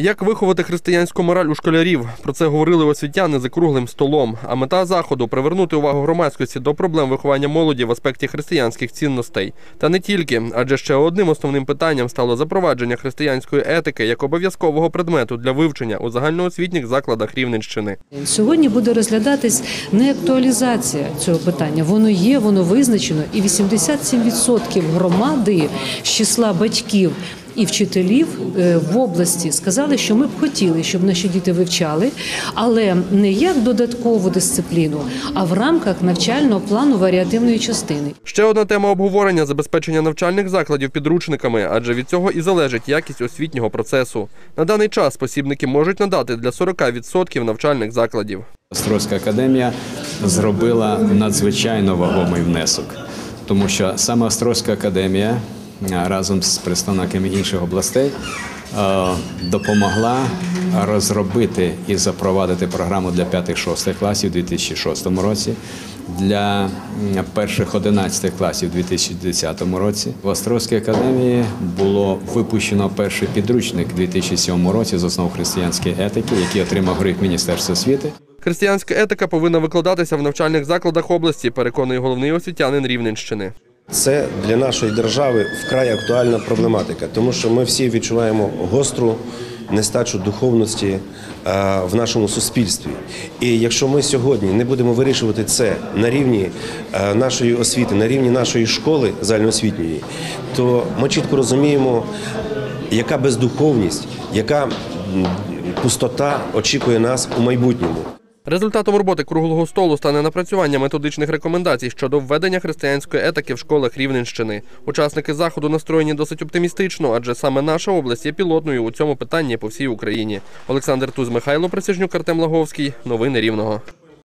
Як виховати християнську мораль у школярів? Про це говорили освітяни за круглим столом. А мета заходу привернути увагу громадськості до проблем виховання молоді в аспекті християнських цінностей. Та не тільки, адже ще одним основним питанням стало запровадження християнської етики як обов'язкового предмету для вивчення у загальноосвітніх закладах Рівненщини. Сьогодні буде розглядатись не актуалізація цього питання. Воно є, воно визначено, і 87% громади з числа батьків. І вчителів е, в області сказали, що ми б хотіли, щоб наші діти вивчали, але не як додаткову дисципліну, а в рамках навчального плану варіативної частини. Ще одна тема обговорення забезпечення навчальних закладів підручниками, адже від цього і залежить якість освітнього процесу. На даний час посібники можуть надати для 40% навчальних закладів. Острозька академія зробила надзвичайно вагомий внесок, тому що саме Острозька академія разом з представниками інших областей е, допомогла розробити і запровадити програму для 5-6 класів у 2006 році, для перших 11 класів у 2010 році. В Острозькій академії було випущено перший підручник у 2007 році з основ християнської етики, який отримав гриф Міністерства освіти. Християнська етика повинна викладатися в навчальних закладах області, переконує головний освітянин Рівненщини. Це для нашої держави вкрай актуальна проблематика, тому що ми всі відчуваємо гостру нестачу духовності е, в нашому суспільстві. І якщо ми сьогодні не будемо вирішувати це на рівні е, нашої освіти, на рівні нашої школи загальноосвітньої, то ми чітко розуміємо, яка бездуховність, яка пустота очікує нас у майбутньому. Результатом роботи круглого столу стане напрацювання методичних рекомендацій щодо введення християнської етики в школах Рівненщини. Учасники заходу настроєні досить оптимістично, адже саме наша область є пілотною у цьому питанні по всій Україні. Олександр Туз, Михайло Присяжнюк, Артем Лаговський. Новини Рівного.